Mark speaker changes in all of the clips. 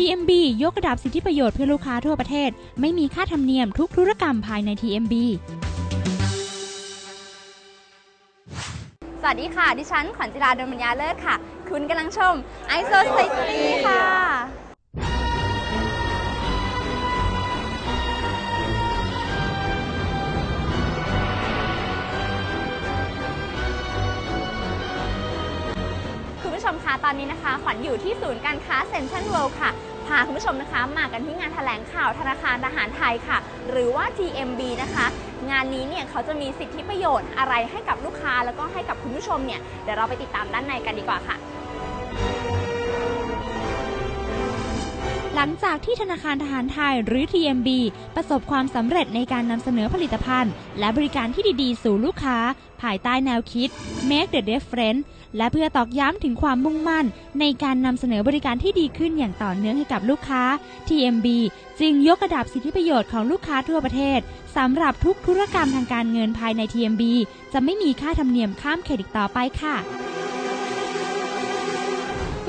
Speaker 1: TMB ยกระดับสิทธิประโยชน์เพื่อลูกค้าทั่วประเทศ ไม่มีค่าธรรมเนียมทุกธุรกรรมภายใน TMB
Speaker 2: สวัสดีค่ะ ดิฉันขวัญจิราดลมัญญาเลิศค่ะ คุณกำลังชม i s o c i t y ค่ะคุณผู้ชมคะตอนนี้นะคะ ขวัญอยู่ที่ศูนย์การค้าเซ็นทรัลเวิลด์ค่ะ พาคุณผู้ชมนะคะมากันที่งานแถลงข่าวธนาคารทหารไทยค่ะ หรือว่า TMB นะคะ งานนี้เนี่ยเขาจะมีสิทธิประโยชน์อะไรให้กับลูกค้าแล้วก็ให้กับคุณผู้ชมเนี่ยเดี๋ยวเราไปติดตามด้านในกันดีกว่าค่ะ
Speaker 1: หลังจากที่ธนาคารทหารไทยหรือ TMB ประสบความสำเร็จในการนำเสนอผลิตภัณฑ์ และบริการที่ดีๆ สู่ลูกค้า ภายใต้แนวคิด Make the difference และเพื่อตอกย้ำถึงความมุ่งมั่น ในการนำเสนอบริการที่ดีขึ้นอย่างต่อเนื่องให้กับลูกค้า TMB จึงยกระดับสิทธิประโยชน์ของลูกค้าทั่วประเทศสำหรับทุกธุรกรรมทางการเงินภายใน TMB จะไม่มีค่าธรรมเนียมข้ามเขตอีกต่อไปค่ะ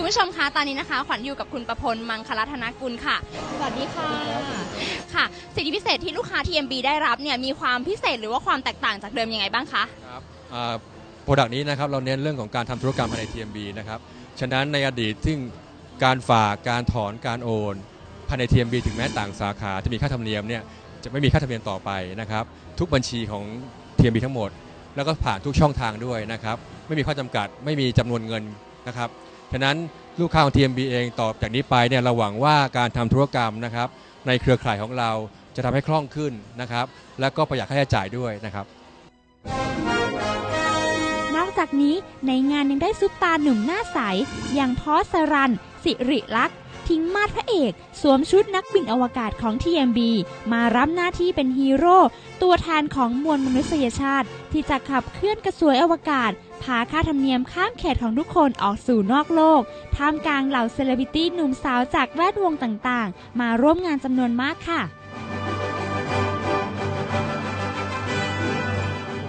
Speaker 2: คุณผู้ชมคะตอนนี้นะคะ ขวัญอยู่กับคุณประพลมังคลธนกุลค่ะ สวัสดีค่ะ ค่ะ สิทธิพิเศษที่ลูกค้า TMB ได้รับเนี่ยมีความพิเศษหรือว่าความแตกต่างจากเดิมยังไงบ้างคะ
Speaker 3: ครับโปรดักต์นี้นะครับเราเน้นเรื่องของการทำธุรกรรมภายใน TMB นะครับ ฉะนั้นในอดีตซึ่งการฝากการถอนการโอนภายใน TMB ถึงแม้ต่างสาขาจะมีค่าธรรมเนียมเนี่ยจะไม่มีค่าธรรมเนียมต่อไปนะครับ ทุกบัญชีของ TMB ทั้งหมด แล้วก็ผ่านทุกช่องทางด้วยนะครับ ไม่มีข้อจำกัดไม่มีจำนวนเงินนะครับ ฉะนั้นลูกค้าของ TMB เองต่อจากนี้ไปเนี่ยเราหวังว่าการทำธุรกรรมนะครับในเครือข่ายของเราจะทำให้คล่องขึ้นนะครับ และก็ประหยัดค่าใช้จ่ายด้วยนะครับ
Speaker 1: จากนี้ในงานยังได้ซุปตาหนุ่มหน้าใส อย่างพอสรัน สิริลักษ์ทิ้งมาดพระเอก สวมชุดนักบินอวกาศของ TMB มารับหน้าที่เป็นฮีโร่ตัวแทนของมวลมนุษยชาติ ที่จะขับเคลื่อนกระสวยอวกาศพาค่าธรรมเนียมข้ามเขตของทุกคนออกสู่นอกโลก ท่ามกลางเหล่าเซเลบริตี้หนุ่มสาวจากแวดวงต่างๆ มาร่วมงานจำนวนมากค่ะ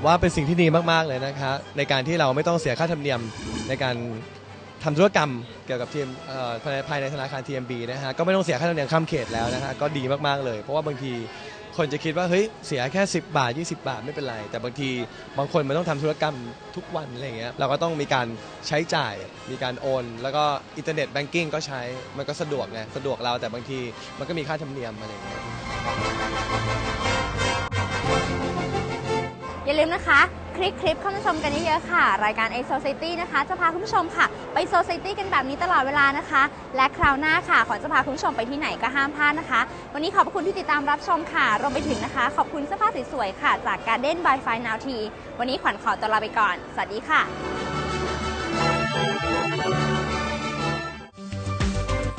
Speaker 4: ว่าเป็นสิ่งที่ดีมากๆเลยนะคะในการที่เราไม่ต้องเสียค่าธรรมเนียมในการทำธุรกรรมเกี่ยวกับทีมภายในธนาคาร TMB นะฮะก็ไม่ต้องเสียค่าธรรมเนียมข้ามเขตแล้วนะฮะก็ดีมากๆเลย เพราะว่าบางทีคนจะคิดว่าเฮ้ยเสียแค่ 10 บาท 20 บาทไม่เป็นไร แต่บางทีบางคนมันต้องทำธุรกรรมทุกวันอะไรเงี้ยเราก็ต้องมีการใช้จ่าย มีการโอน แล้วก็อินเทอร์เน็ตแบงกิ้งก็ใช้มันก็สะดวกไงสะดวกเราแต่บางทีมันก็มีค่าธรรมเนียมอะไรเงี้ย
Speaker 2: อย่าลืมนะคะ คลิกคลิปเข้ามาชมกันเยอะๆค่ะ รายการ a Society นะคะ จะพาคุณผู้ชมค่ะ ไป Society กันแบบนี้ตลอดเวลานะคะ และคราวหน้าค่ะ ขอจะพาคุณผู้ชมไปที่ไหนก็ห้ามพลาดนะคะ วันนี้ขอบคุณที่ติดตามรับชมค่ะรวมไปถึงนะคะ ขอบคุณเสื้อผ้าสวยๆค่ะ จาก Garden by Fine Now Tea วันนี้ขวัญขอตัวลาไปก่อน สวัสดีค่ะ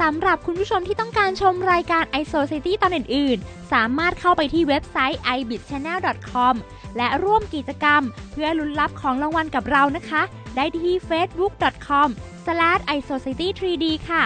Speaker 1: สำหรับคุณผู้ชมที่ต้องการชมรายการ i Society ตอนอื่นๆ สามารถเข้าไปที่เว็บไซต์ ibitchannel.com และร่วมกิจกรรม เพื่อลุ้นรับของรางวัลกับเรานะคะ ได้ที่ facebook.com/isociety3d ค่ะ